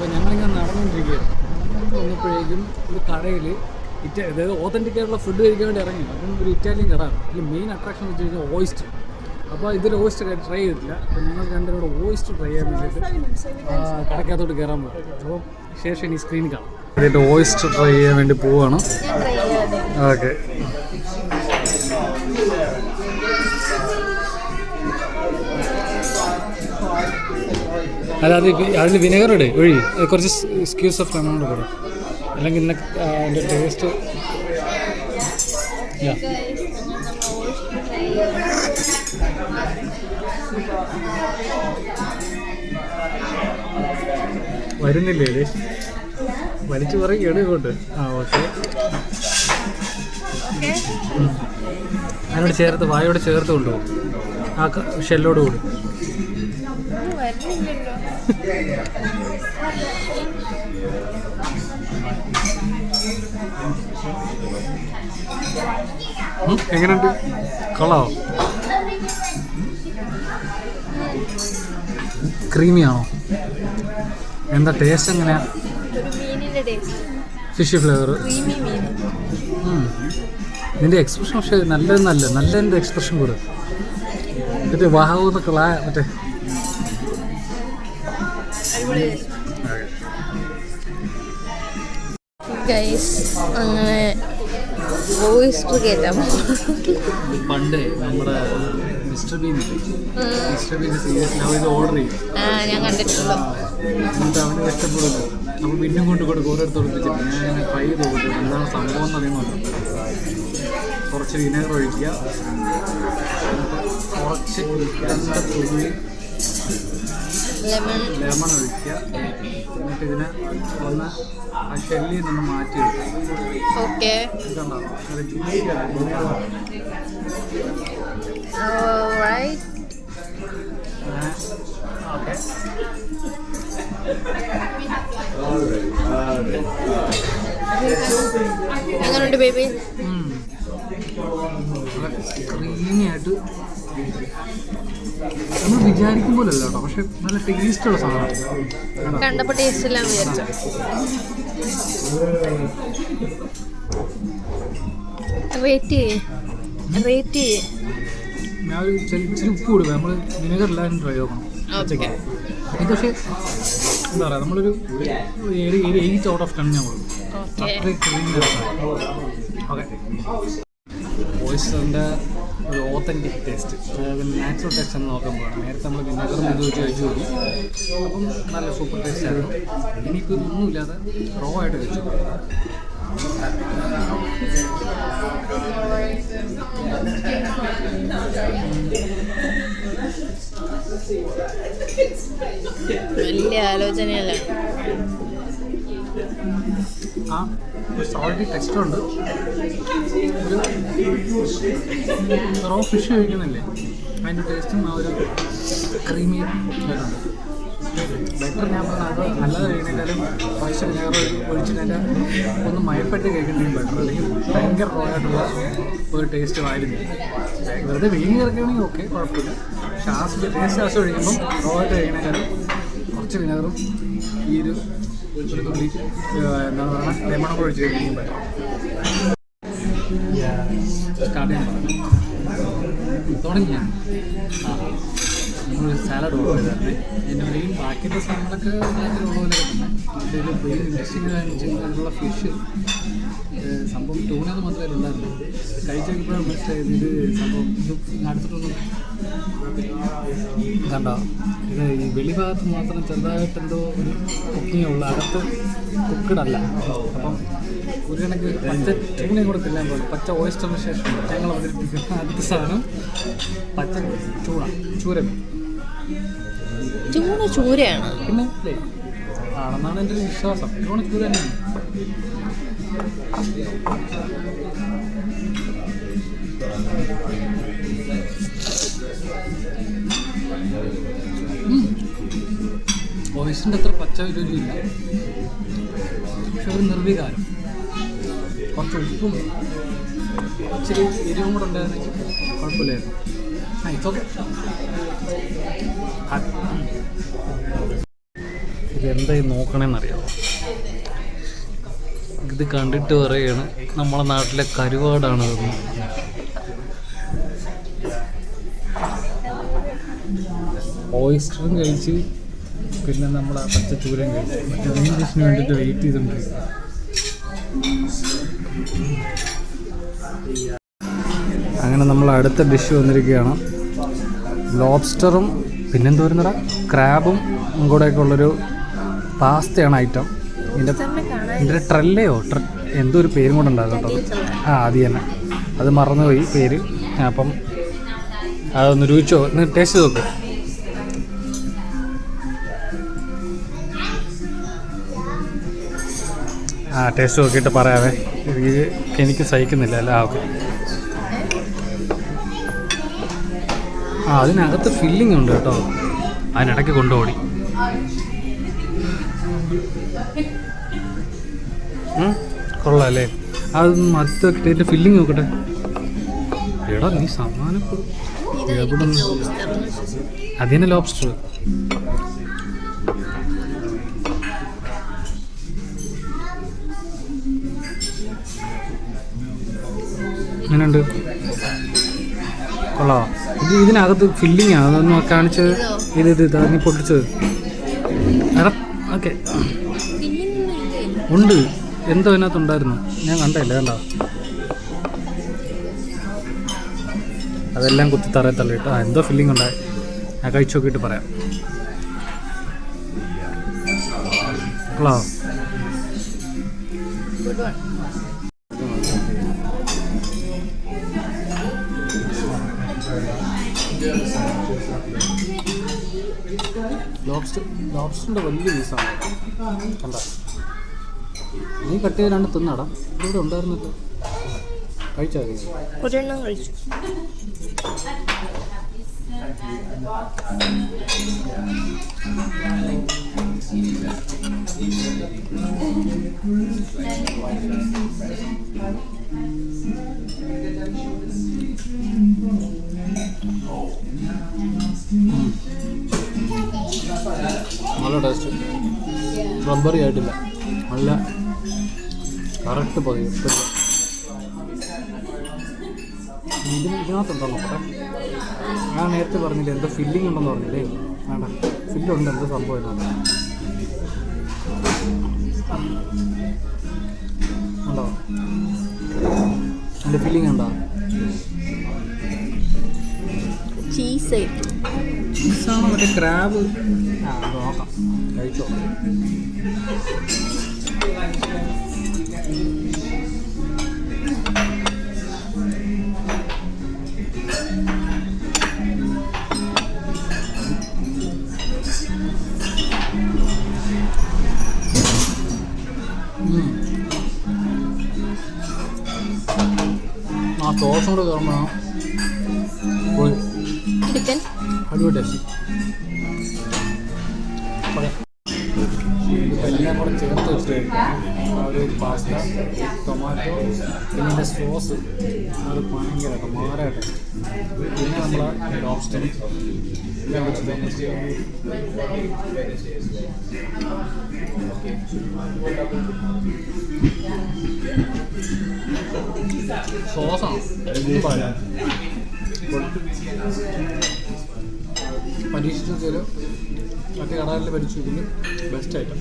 അപ്പോൾ ഞങ്ങളിങ്ങനെ നടന്നുകൊണ്ടിരിക്കുകയാണ്. നടന്നു വന്നപ്പോഴേക്കും ഒരു കടയിൽ ഇറ്റ അതായത് ഓതന്റിക് ആയിട്ടുള്ള ഫുഡ് കഴിക്കാൻ വേണ്ടി ഇറങ്ങി. അപ്പം ഒരു ഇറ്റാലിയൻ കട ഇതിൽ മെയിൻ അട്രാക്ഷൻ വെച്ച് കഴിഞ്ഞാൽ ഓയിസ്റ്റർ അപ്പോൾ ഇതിൽ ഓയിസ്റ്റർ ട്രൈ ചെയ്തിട്ടില്ല. അപ്പോൾ ഞങ്ങൾ രണ്ടുപേരോട് ഓയിസ്റ്റർ ട്രൈ ചെയ്യാൻ വേണ്ടിയിട്ട് കടക്കകത്തോട്ട് കയറാൻ പറ്റും അപ്പോൾ ശേഷം ഇനി സ്ക്രീനിൽ കാണാം. ഇതിന്റെ ഓയിസ്റ്റർ ട്രൈ ചെയ്യാൻ വേണ്ടി പോവുകയാണ് ഓക്കെ. അല്ല അത് അതിൽ വിനെഗർ ഒഴി. കുറച്ച് സ്ക്യൂസ് ഓഫ് ലെമൺ കൂടെ. അല്ലെങ്കിൽ ഇന്ന അതിന്റെ ടേസ്റ്റ് വരുന്നില്ലേ ഇത്? വലിച്ചു പറയുകയാണ് ഇങ്ങോട്ട്. ആ ഓക്കെ. അതിനോട് ചേർത്ത് വായോട് ചേർത്ത് കൊണ്ടുപോകും. ആ ഷെല്ലോട് കൂടി. എങ്ങനെയുണ്ട്? കൊള്ളാവോ? ക്രീമി ആണോ എന്താ ടേസ്റ്റ് എങ്ങനെയാ? ഫിഷ് ഫ്ലേവർ നിന്റെ എക്സ്പ്രഷൻ പക്ഷേ നല്ല നല്ല എന്റെ എക്സ്പ്രഷൻ കൂടെ. മറ്റേ വാഹവെന്നൊക്കെ മറ്റേ ഗൈസ് അങ്ങനെ വോയിസ് കേട്ടാ പണ്ട് നമ്മുടെ മിസ്റ്റർ ബീൻ മിസ്റ്റർ ബീന്റെ സീരീസിൽ അവൻ ഇത് ഓർഡർ ചെയ്യും ഞാൻ കണ്ടിട്ടുള്ളൂ. എന്നിട്ട് അവന് ഇഷ്ടപ്പെടില്ല അപ്പോൾ പിന്നും കൊണ്ട് കൊടുക്കും ഓരോരുത്തർ ഞാൻ അങ്ങനെ ട്രൈ ചെയ്ത് എന്താണ് സംഭവം എന്ന് അറിയുന്നുണ്ട് കുറച്ച് വിനെഗർ ഒഴിക്കുക. കുറച്ച് രണ്ട് തുള്ളി ലെമൺ. ലെമൺ ഒഴിക്കുക. എന്നിട്ട് ഇതിനെ ഒന്ന് ആ ഷെല്ലിൽ നിന്ന് ജ്യൂസിയാണ് റൈറ്റ് ഓക്കെ. എങ്ങനെയുണ്ട് ബേബി? ക്രീമി ആയിട്ട് നമ്മൾ വിചാരിക്കും പോലല്ല കേട്ടോ. പക്ഷെ നല്ല ടേസ്റ്റുള്ള സാധനം. കണ്ടപ്പോൾ ടേസ്റ്റ് എല്ലാം വിചാരിച്ചു. റേറ്റ് ചെയ്യേ. റേറ്റ് ചെയ്യേ. ഞാൻ ഇച്ചിരി ഉപ്പ് കൊടുക്കുക നമ്മൾ വിനെഗർ എല്ലാവരും ട്രൈ നോക്കണം ഇത് പക്ഷേ എന്താ പറയുക നമ്മളൊരു ഒരു ഒരു എയ്റ്റ് ഔട്ട് ഓഫ് ടെൻ ഞാൻ കൊടുക്കും. അത്രയും ഓക്കെ ഓയിസ്റ്ററിന്റെ ഒരു ഓത്തന്റിക് ടേസ്റ്റ് നാച്ചുറൽ ടേസ്റ്റ് എന്ന് നോക്കുമ്പോൾ നേരത്തെ നമ്മൾ വിനാഗറും ഇത് വെച്ച് കഴിച്ചു കൂടി അപ്പം നല്ല സൂപ്പർ ടേസ്റ്റ് ആയിരുന്നു എനിക്ക് ഇതൊന്നുമില്ലാതെ റോ ആയിട്ട് കഴിച്ചു വലിയ ആലോചനയല്ല. ആ. സോൾട്ടി ടെക്സ്റ്റർ ഉണ്ട്. ഒരു റോ ഫിഷ് കഴിക്കുന്നില്ലേ? അതിന്റെ ടേസ്റ്റും ആ ഒരു ക്രീമി ആയിട്ടുണ്ട് ബെറ്റർ ഞാൻ പറഞ്ഞത് അല്ലാതെ കഴിക്കുന്നതിലും കുറച്ച് വിനെഗർ ഒഴിച്ചിട്ട് ഒന്ന് മയപ്പെട്ട് കഴിക്കുന്നതിനും ബെറ്റർ അല്ലെങ്കിൽ ഭയങ്കര റോ ആയിട്ടുള്ള ഒരു ടേസ്റ്റ് ആയിരുന്നു വെറുതെ വീങ്ങി കിടക്കുകയാണെങ്കിൽ ഓക്കെ കുഴപ്പമില്ല. ആസ് ടേസ്റ്റ് ആസ് കഴിക്കുമ്പം റോ ആയിട്ട് കഴിക്കുന്നതിനും കുറച്ച് വിനെഗറും ഈ ഒരു ഒരു തുള്ളി എന്താണ് പറയുക ലെമണും കൂടെ ഒഴിച്ച് കഴിക്കുമ്പോൾ സ്റ്റാർട്ട് ചെയ്യാൻ തുടങ്ങി ഞാൻ ആ സാലഡ് ഓർഡർ ചെയ്തായിരുന്നു എന്റെ മെയിൻ ബാക്കിയുള്ള സാധനങ്ങളൊക്കെ നാട്ടിലുള്ള പോലെ തന്നെ പക്ഷേ ഇത് മെയിൻ ഇൻട്രസ്റ്റിംഗ് അതിനുള്ള ഫിഷ് സംഭവം തോന്നിയത് മാത്രമേ ഉണ്ടായിരുന്നു കഴിച്ചപ്പോഴും മനസ്സിലായത് ഇത് സംഭവം ഇത് അടുത്തിട്ടൊന്നും കണ്ടോ? ഇത് ഈ വെളിഭാഗത്ത് മാത്രം ചെറുതായിട്ട് എന്തോ ഒരു കുക്കിംഗ് ഉള്ളു. അകത്ത് കുക്കിടല്ല. അപ്പം ഒരു കണക്ക് പച്ച ചൂണയും കൂടെ തിന്നാൻ പോലും പച്ച ഓയിസ്റ്ററിന് ശേഷം ഞങ്ങൾ അവതരിപ്പിക്കുന്ന അടുത്ത സാധനം പച്ച ചൂണ ചൂര. ചൂണ ചൂരയാണ്. പിന്നെ ആണെന്നാണ് എന്റെ ഒരു വിശ്വാസം. ചൂണ ഇത് തന്നെയാണ് വോയിസിന്റെ അത്ര പച്ച രുചിയില്ല പക്ഷെ ഒരു നിർവികാരം. കുറച്ച് ഉപ്പും ഇച്ചിരി എരിവും കൂടെ ഉണ്ടായിരുന്നെങ്കിൽ കുഴപ്പമില്ലായിരുന്നു. ആ ഇതൊക്കെ. ഇതെന്തായി നോക്കണമെന്നറിയാമോ ഇത് കണ്ടിട്ട് പറയാണ് നമ്മളെ നാട്ടിലെ കരുവാടാണ് ഓയിസ്റ്ററും കഴിച്ച് പിന്നെ നമ്മൾ പച്ചച്ചൂരം കഴിച്ച് മറ്റേ ഡിഷിന് വേണ്ടിയിട്ട് വെയിറ്റ് ചെയ്തുകൊണ്ടിരിക്കും അങ്ങനെ നമ്മൾ അടുത്ത ഡിഷ് വന്നിരിക്കുകയാണ്. ലോബ്സ്റ്ററും പിന്നെന്തോരുന്നടാ? ക്രാബും കൂടെയൊക്കെ ഉള്ളൊരു പാസ്തയാണ് ഐറ്റം ഇതിന്റെ ഇതിന്റെ ട്രെല്ലയോ ട്ര എന്തോ ഒരു പേരും കൂടെ ഉണ്ടായിരുന്നു കേട്ടോ ആ അത് തന്നെ. അത് മറന്നുപോയി പേര്. അപ്പം അതൊന്ന് രുചിച്ചോ? ഒന്ന് ടേസ്റ്റ് നോക്ക്. ആ ടേസ്റ്റ് നോക്കിയിട്ട് പറയാമേ ഇത് എനിക്ക് സഹിക്കുന്നില്ല അല്ല? ആ ഓക്കെ ആ അതിനകത്ത് ഫില്ലിംഗ് ഉണ്ട് കേട്ടോ. അതിനിടയ്ക്ക് കൊണ്ടുപോടി. ഉം, കൊള്ളാം അല്ലേ അത് മറ്റു വെക്കട്ടെ ഇതിന്റെ ഫില്ലിംഗ് നോക്കട്ടെ. എടാ നീ സമ്മാനപ്പെടും എവിടെ അതിന് ലോബ്സ്റ്റർ എങ്ങനെയുണ്ട്? കൊള്ളാ ഇത് ഇതിനകത്ത് ഫില്ലിംഗ് ആണ് അതൊന്ന് കാണിച്ചത് ഇത് ഇത് ഇതാ നീ പൊട്ടിച്ചത്. ഓക്കെ. ഉണ്ട്. എന്തോ അതിനകത്തുണ്ടായിരുന്നു ഞാൻ കണ്ടില്ല കണ്ടോ? അതെല്ലാം കുത്തി തറയെ തള്ളിയിട്ട്. ആ എന്തോ ഫില്ലിംഗ് ഉണ്ടായി. ഞാൻ കഴിച്ചു നോക്കിയിട്ട് പറയാം. ഹലോ? ലോബ്സ്റ്റർ ലോബ്സ്റ്ററിന്റെ വലിയ പീസാണ് കണ്ട? നീ കട്ട് ചെയ്താണ്ട് തിന്നടാ. ഇവിടെ ഉണ്ടായിരുന്നല്ലോ. കഴിച്ചു നല്ല ടേസ്റ്റ് റബ്ബറി ആയിട്ടില്ല. നല്ല കറക്റ്റ് പതി ഇതിന് ഇതിനകത്തുണ്ടോ നോക്കട്ടെ. ഞാൻ നേരത്തെ പറഞ്ഞില്ലേ എന്തോ ഫില്ലിംഗ് ഉണ്ടെന്ന് പറഞ്ഞില്ലേ? വേണ്ട ഫില്ലുണ്ട് എന്തോ സംഭവം ഇതിനകത്ത് ഉണ്ടോ? എന്റെ ഫില്ലിംഗ് ഉണ്ടോ? ചീസ് ചീസാണോ മറ്റേ ക്രാബ് ആ നോക്കാം. കഴിച്ചോ ഉം. ആ സോസും കൂടെ കയറുമ്പോഴാണ് ചേർത്ത് വെച്ചിട്ട് ആ പാസ്ത ടൊമാറ്റോ പിന്നെ സോസ് അത് ഭയങ്കര മാറായിട്ട് പിന്നെ നമ്മളെ ലോബ്സ്റ്റർ എല്ലാം വെച്ചിട്ട് സോസാണ് പരീക്ഷിച്ചു മറ്റേ കടകളിൽ പരീക്ഷിച്ചതിൽ ബെസ്റ്റ് ഐറ്റം